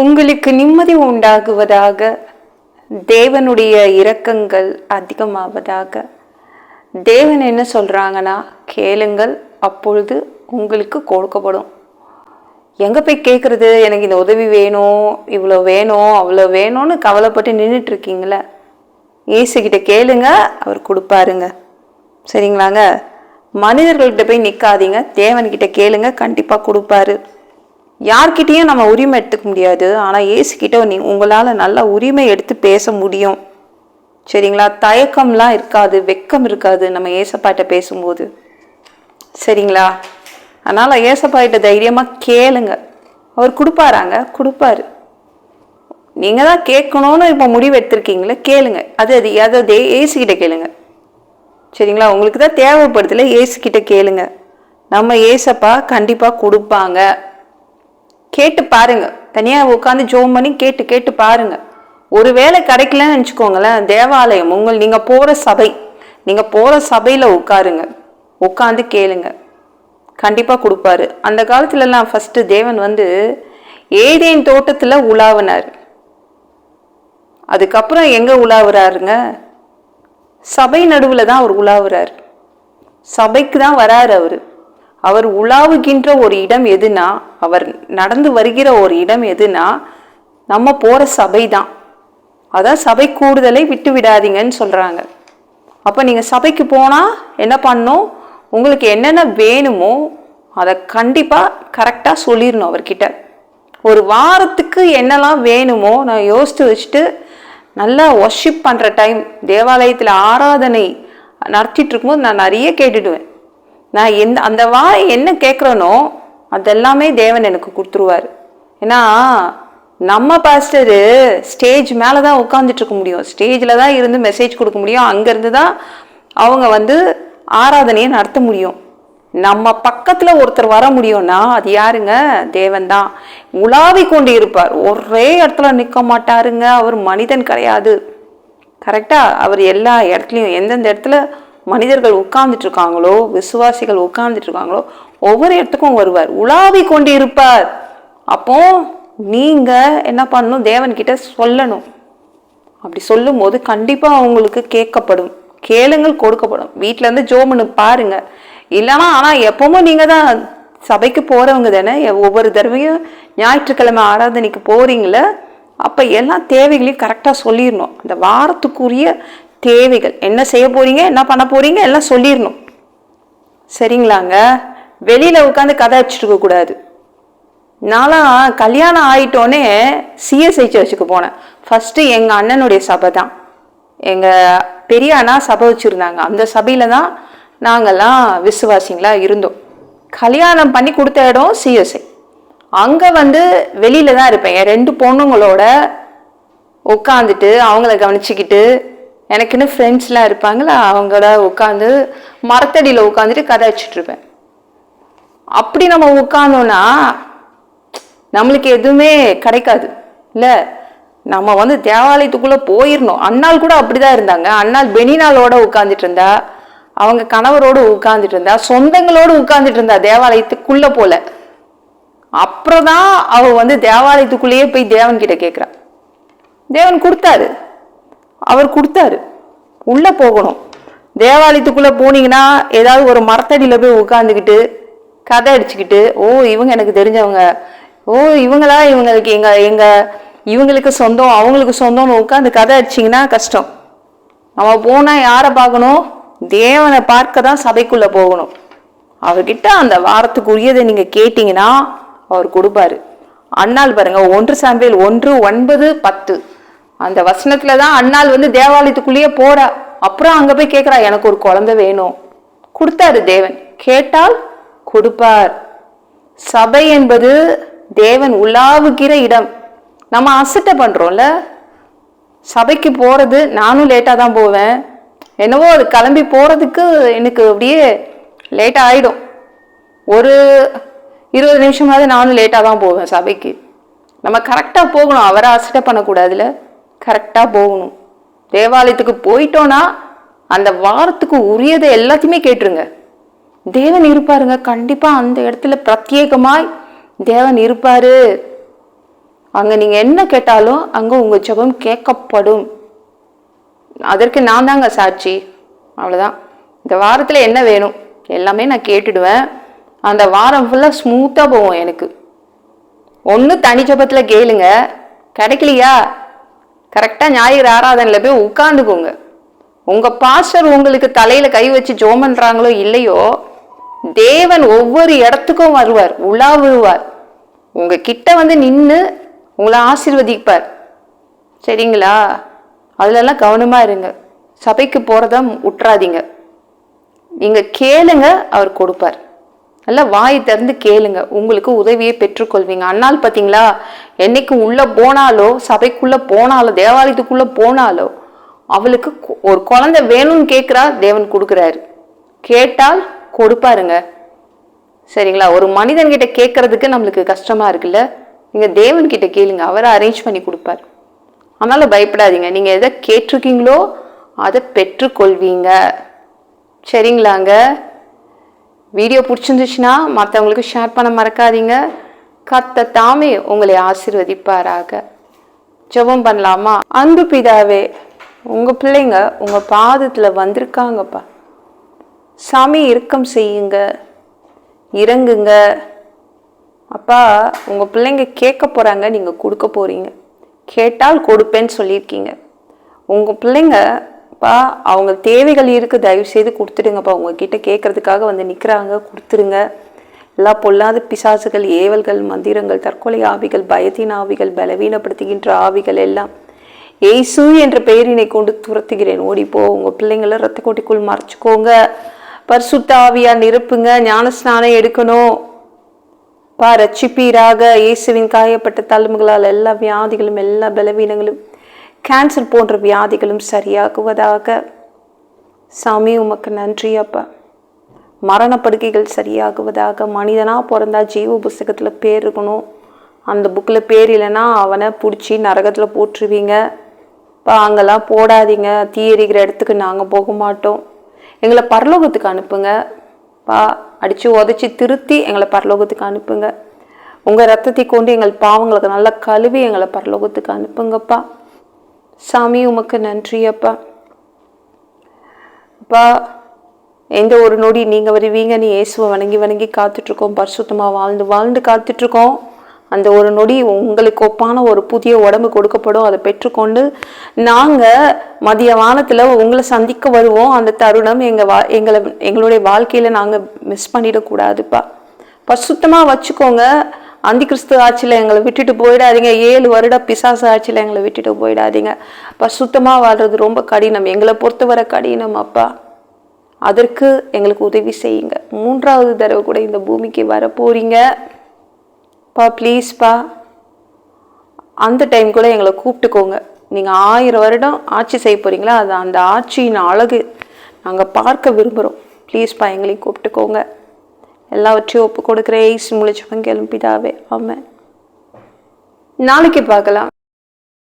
உங்களுக்கு நிம்மதி உண்டாகுவதாக தேவனுடைய இரக்கங்கள் அதிகமாவதாக. தேவன் என்ன சொல்கிறாங்கன்னா கேளுங்கள் அப்பொழுது உங்களுக்கு கொடுக்கப்படும். எங்கே போய் கேட்குறது எனக்கு இந்த உதவி வேணும் இவ்வளோ வேணும் அவ்வளோ வேணும்னு கவலைப்பட்டு நின்றுட்டு இருக்கீங்களே ஏசுகிட்ட கேளுங்க அவர் கொடுப்பாருங்க. சரிங்களாங்க? மனிதர்கள்கிட்ட போய் நிற்காதீங்க தேவன்கிட்ட கேளுங்க கண்டிப்பாக கொடுப்பாரு. யார்கிட்டயும் நம்ம உரிமை எடுத்துக்க முடியாது. ஆனால் ஏசுக்கிட்ட நீ உங்களால் நல்லா உரிமை எடுத்து பேச முடியும். சரிங்களா? தயக்கம்லாம் இருக்காது வெக்கம் இருக்காது நம்ம ஏசப்பாட்ட பேசும்போது. சரிங்களா? அதனால் ஏசப்பாட்ட தைரியமாக கேளுங்க. அவர் கொடுப்பாராங்க? கொடுப்பாரு. நீங்கள் தான் கேட்கணும்னு இப்போ முடிவு எடுத்திருக்கீங்களே கேளுங்க. அது அது அதே ஏசுக்கிட்ட கேளுங்க. சரிங்களா? உங்களுக்கு தான் தேவைப்படுதுல ஏசுக்கிட்ட கேளுங்க. நம்ம ஏசப்பா கண்டிப்பாக கொடுப்பாங்க. கேட்டு பாருங்க. தனியாக உட்காந்து ஜோம் பண்ணி கேட்டு கேட்டு பாருங்க. ஒருவேளை கிடைக்கலன்னு நினச்சிக்கோங்களேன் தேவாலயம் உங்கள் நீங்கள் போகிற சபை நீங்கள் போகிற சபையில் உட்காருங்க. உட்காந்து கேளுங்க. கண்டிப்பாக கொடுப்பாரு. அந்த காலத்துலலாம் ஃபஸ்ட்டு தேவன் வந்து ஏதேன் தோட்டத்தில் உலாவினார். அதுக்கப்புறம் எங்கே உலாவுறாருங்க? சபை நடுவில் தான் அவர் உலாவுறார். சபைக்கு தான் வராரு அவர். அவர் உலாவுகின்ற ஒரு இடம் எதுனா அவர் நடந்து வருகிற ஒரு இடம் எதுனா நம்ம போகிற சபை தான். அதான் சபை கூடுதலை விட்டு விடாதீங்கன்னு சொல்கிறாங்க அப்போ நீங்கள் சபைக்கு போனால் என்ன பண்ணணும்? உங்களுக்கு என்னென்ன வேணுமோ அதை கண்டிப்பாக கரெக்டாக சொல்லிடணும் அவர்கிட்ட. ஒரு வாரத்துக்கு என்னெல்லாம் வேணுமோ நான் யோசித்து வச்சுட்டு நல்லா ஒர்ஷிப் பண்ணுற டைம் தேவாலயத்தில் ஆராதனை நடத்திட்டு இருக்கும்போது நான் நிறைய கேட்டுடுவேன். நான் எந்த அந்த வாரம் என்ன கேட்குறேனோ அதெல்லாமே தேவன் எனக்கு கொடுத்துருவார். ஏன்னா நம்ம பாஸ்டரு ஸ்டேஜ் மேலே தான் உட்காந்துட்டு இருக்க முடியும். ஸ்டேஜில் தான் இருந்து மெசேஜ் கொடுக்க முடியும். அங்கேருந்து தான் அவங்க வந்து ஆராதனையை நடத்த முடியும். நம்ம பக்கத்தில் ஒருத்தர் வர முடியும்னா அது யாருங்க? தேவன் தான். உலாவி கொண்டு இருப்பார். ஒரே இடத்துல நிற்க மாட்டாருங்க. அவர் மனிதன் கிடையாது. கரெக்டாக அவர் எல்லா இடத்துலையும் எந்தெந்த இடத்துல மனிதர்கள் உட்கார்ந்துட்டு இருக்காங்களோ விசுவாசிகள் உட்கார்ந்துட்டு இருக்காங்களோ ஒவ்வொரு இடத்துக்கும் வருவார். உலாவி கொண்டு இருப்பார் அப்போ நீங்க என்ன பண்ணணும்? தேவன்கிட்ட சொல்லணும். அப்படி சொல்லும்போது கண்டிப்பா அவங்களுக்கு கேட்கப்படும். கேளுங்கள் கொடுக்கப்படும். வீட்ல இருந்து ஜோமனு பாருங்க. இல்லைன்னா ஆனா எப்பவும் நீங்க தான் சபைக்கு போறவங்க தானே? ஒவ்வொரு தடவையும் ஞாயிற்றுக்கிழமை ஆராதனைக்கு போறீங்களே? அப்ப எல்லா தேவைகளையும் கரெக்டா சொல்லிடணும். அந்த வாரத்துக்குரிய தேவைகள். என்ன செய்ய போறீங்க? என்ன பண்ண போறீங்க? எல்லாம் சொல்லிடணும் சரிங்களாங்க? வெளியில உட்காந்து கதை வச்சுட்டு கூடாது. நான்லாம் கல்யாணம் ஆயிட்டோன்னே சிஎஸ்ஐ சர்ச்சுக்கு போனேன். ஃபர்ஸ்ட் எங்க அண்ணனுடைய சபை தான். எங்க பெரிய அண்ணா சபை வச்சுருந்தாங்க. அந்த சபையில தான் நாங்கெல்லாம் விசுவாசிங்களா இருந்தோம். கல்யாணம் பண்ணி கொடுத்த இடம் சிஎஸ்ஐ அங்க வந்து வெளியில தான் இருப்பேன். என் ரெண்டு பொண்ணுங்களோட உட்காந்துட்டு அவங்கள கவனிச்சுக்கிட்டு எனக்குன்னு ஃப்ரெண்ட்ஸ்லாம் இருப்பாங்களா அவங்களோட உட்காந்து மரத்தடியில் உட்காந்துட்டு கதை வச்சுட்டு இருப்பேன். அப்படி நம்ம உட்காந்தோன்னா நம்மளுக்கு எதுவுமே கிடைக்காது. இல்லை நம்ம வந்து தேவாலயத்துக்குள்ளே போயிடணும் அண்ணாள் கூட அப்படிதான் இருந்தாங்க. அண்ணாள் பெனினாலோட உட்காந்துட்டு இருந்தா அவங்க கணவரோடு உட்காந்துட்டு இருந்தா சொந்தங்களோடு உட்காந்துட்டு இருந்தா தேவாலயத்துக்குள்ளே போல. அப்புறம் தான் அவள் வந்து தேவாலயத்துக்குள்ளேயே போய் தேவன்கிட்ட கேட்குறா தேவன் கொடுத்தாரு. அவர் கொடுத்தாரு. உள்ளே போகணும். தேவாலயத்துக்குள்ளே போனீங்கன்னா ஏதாவது ஒரு மரத்தடியில் போய் உட்காந்துக்கிட்டு கதை அடிச்சுக்கிட்டு ஓ இவங்க எனக்கு தெரிஞ்சவங்க. ஓ இவங்களா? இவங்களுக்கு எங்கள் எங்கள் இவங்களுக்கு சொந்தம் அவங்களுக்கு சொந்தம்னு உட்காந்து கதை அடிச்சிங்கன்னா கஷ்டம். நம்ம போனால் யாரை பார்க்கணும்? தேவனை பார்க்க தான் சபைக்குள்ளே போகணும். அவர்கிட்ட அந்த வாரத்துக்கு உரியதை கேட்டிங்கன்னா அவர் கொடுப்பாரு. அண்ணாள் பாருங்கள் ஒன்று சாம்பியல் ஒன்று ஒன்பது பத்து. அந்த வசனத்துல தான் அண்ணாள் வந்து தேவாலயத்துக்குள்ளேயே போறா. அப்புறம் அங்க போய் கேட்குறா எனக்கு ஒரு குழந்தை வேணும். கொடுத்தாரு தேவன். கேட்டால் கொடுப்பார். சபை என்பது தேவன் உலாவுகிற இடம். நம்ம அசட்டை பண்றோம்ல. சபைக்கு போறது நானும் லேட்டாக தான் போவேன். என்னவோ அது கிளம்பி போறதுக்கு எனக்கு அப்படியே லேட்டாக ஆயிடும். ஒரு இருபது நிமிஷமாவது நானும் லேட்டாக தான் போவேன் சபைக்கு. நம்ம கரெக்டாக போகணும். அவரை அசட்டை பண்ணக்கூடாதுல்ல கரெக்டாக போகணும். தேவாலயத்துக்கு போயிட்டோன்னா அந்த வாரத்துக்கு உரியதை எல்லாத்தையுமே கேட்டுருங்க. தேவன் இருப்பாருங்க. கண்டிப்பாக அந்த இடத்துல பிரத்யேகமாய் தேவன் இருப்பார். அங்கே நீங்கள் என்ன கேட்டாலும் அங்கே உங்கள் ஜெபம் கேட்கப்படும். அதற்கு நான் தாங்க சாட்சி. அவ்வளோதான் இந்த வாரத்தில் என்ன வேணும்? எல்லாமே நான் கேட்டுடுவேன். அந்த வாரம் ஃபுல்லாக ஸ்மூத்தாக போகும் எனக்கு. ஒன்று தனி ஜபத்தில் கேளுங்க. கிடைக்கலையா? கரெக்டாக ஞாயிறு ஆராதனையில் போய் உட்காந்துக்கோங்க. உங்கள் பாஸ்டர் உங்களுக்கு தலையில் கை வச்சு ஜோம் பண்ணுறாங்களோ இல்லையோ தேவன் ஒவ்வொரு இடத்துக்கும் வருவார் உலாவுவார் உங்கள் கிட்ட வந்து நின்று உங்களை ஆசீர்வதிப்பார். சரிங்களா? அதிலெல்லாம் கவனமாக இருங்க. சபைக்கு போகிறத விட்டுறாதீங்க நீங்கள் கேளுங்க அவர் கொடுப்பார். நல்லா வாயை திறந்து கேளுங்க. உங்களுக்கு உதவியை பெற்றுக்கொள்வீங்க. அன்னால் பார்த்தீங்களா? என்னைக்கு உள்ளே போனாலோ சபைக்குள்ளே போனாலோ தேவாலயத்துக்குள்ளே போனாலோ அவளுக்கு ஒரு குழந்தை வேணும்னு கேட்குறா தேவன் கொடுக்குறாரு. கேட்டால் கொடுப்பாருங்க. சரிங்களா? ஒரு மனிதன் கிட்ட கேட்கறதுக்கு நம்மளுக்கு கஷ்டமாக இருக்குல்ல? நீங்கள் தேவன்கிட்ட கேளுங்க. அவரை அரேஞ்ச் பண்ணி கொடுப்பார். அதனால் பயப்படாதீங்க. நீங்கள் எதை கேட்டிருக்கீங்களோ அதை பெற்றுக்கொள்வீங்க. சரிங்களாங்க? வீடியோ பிடிச்சிருந்துச்சுன்னா மற்றவங்களுக்கு ஷேர் பண்ண மறக்காதீங்க. கத்த தாமே உங்களை ஆசீர்வதிப்பாராக. ஜெபம் பண்ணலாமா? அன்பு பிதாவே உங்கள் பிள்ளைங்க உங்கள் பாதத்தில் வந்திருக்காங்கப்பா. சாமி இறுக்கம் செய்யுங்க. இறங்குங்க. அப்பா உங்கள் பிள்ளைங்க கேட்க போகிறாங்க நீங்கள் கொடுக்க போகிறீங்க கேட்டால் கொடுப்பேன்னு சொல்லியிருக்கீங்க. உங்கள் பிள்ளைங்க பா அவங்க தேவைகள் இருக்குது தயவு செய்து கொடுத்துடுங்கப்பா. உங்ககிட்ட கேட்கறதுக்காக வந்து நிற்கிறாங்க கொடுத்துருங்க எல்லா பொல்லாத பிசாசுகள் ஏவல்கள் மந்திரங்கள் தற்கொலை ஆவிகள் பயத்தின் ஆவிகள் பலவீனப்படுத்துகின்ற ஆவிகள் எல்லாம் ஏசு என்ற பெயரினை கொண்டு துரத்துகிறேன். ஓடிப்போ உங்கள் பிள்ளைங்களை ரத்த கோட்டிக்குள் மறைச்சிக்கோங்க. பரிசுத்த ஆவியா நிரப்புங்க ஞானஸ்நானம் எடுக்கணும். பா ரட்சிப்பீராக இயேசுவின் காயப்பட்ட தழும்புகளால் எல்லா வியாதிகளும் எல்லா பலவீனங்களும் கேன்சர் போன்ற வியாதிகளும் சரியாகுவதாக. சாமி உமக்கு நன்றி அப்பா. மரணப்படுக்கைகள் சரியாகுவதாக. மனிதனாக பிறந்தா ஜீவ புஸ்தகத்தில் பேர் இருக்கணும். அந்த புக்கில் பேர் இல்லைன்னா அவனை பிடிச்சி நரகத்தில் போட்டுருவீங்க. இப்போ அங்கெல்லாம் போடாதீங்க. தீ எரிக்கிற இடத்துக்கு நாங்கள் போக மாட்டோம். எங்களை பரலோகத்துக்கு அனுப்புங்க. பா அடித்து உதச்சி திருத்தி எங்களை பரலோகத்துக்கு அனுப்புங்க. உங்கள் ரத்தத்தை கொண்டு எங்கள் பாவங்களுக்கு நல்லா கழுவி எங்களை பரலோகத்துக்கு அனுப்புங்கப்பா. சாமி உமக்கு நன்றி அப்பா. அப்பா எந்த ஒரு நொடி நீங்கள் வருவீங்க நீ இயேசுவை வணங்கி வணங்கி காத்துட்ருக்கோம் பரிசுத்தமாக வாழ்ந்து வாழ்ந்து காத்துட்ருக்கோம். அந்த ஒரு நொடி உங்களுக்கு ஒப்பான ஒரு புதிய உடம்பு கொடுக்கப்படும். அதை பெற்றுக்கொண்டு நாங்கள் மதிய வானத்தில் உங்களை சந்திக்க வருவோம். அந்த தருணம் எங்கள் வா எங்களை எங்களுடைய வாழ்க்கையில் நாங்கள் மிஸ் பண்ணிடக்கூடாதுப்பா. பரிசுத்தமாக வச்சுக்கோங்க. அந்தி கிறிஸ்து ஆட்சியில் எங்களை விட்டுட்டு போயிடாதீங்க. ஏழு வருட பிசாசு ஆட்சியில் எங்களை விட்டுட்டு போயிடாதீங்க. அப்பா சுத்தமாக வாழ்றது ரொம்ப கடினம். எங்களை பொறுத்தவரை கடினம் அப்பா. அதற்கு எங்களுக்கு உதவி செய்யுங்க. மூன்றாவது தடவை கூட இந்த பூமிக்கு வர போறீங்க பா ப்ளீஸ்ப்பா அந்த டைம் கூட எங்களை கூப்பிட்டுக்கோங்க. நீங்கள் ஆயிரம் வருடம் ஆட்சி செய்ய போகிறீங்களா அது அந்த ஆட்சியின் அழகு நாங்கள் பார்க்க விரும்புகிறோம் ப்ளீஸ்ப்பா எங்களையும் கூப்பிட்டுக்கோங்க. எல்லாவற்றையும் ஒப்பு கொடுக்குற ஏசு முழிச்சவங்க எழுப்பிதாவே ஆமாம் நாளைக்கு பார்க்கலாம்.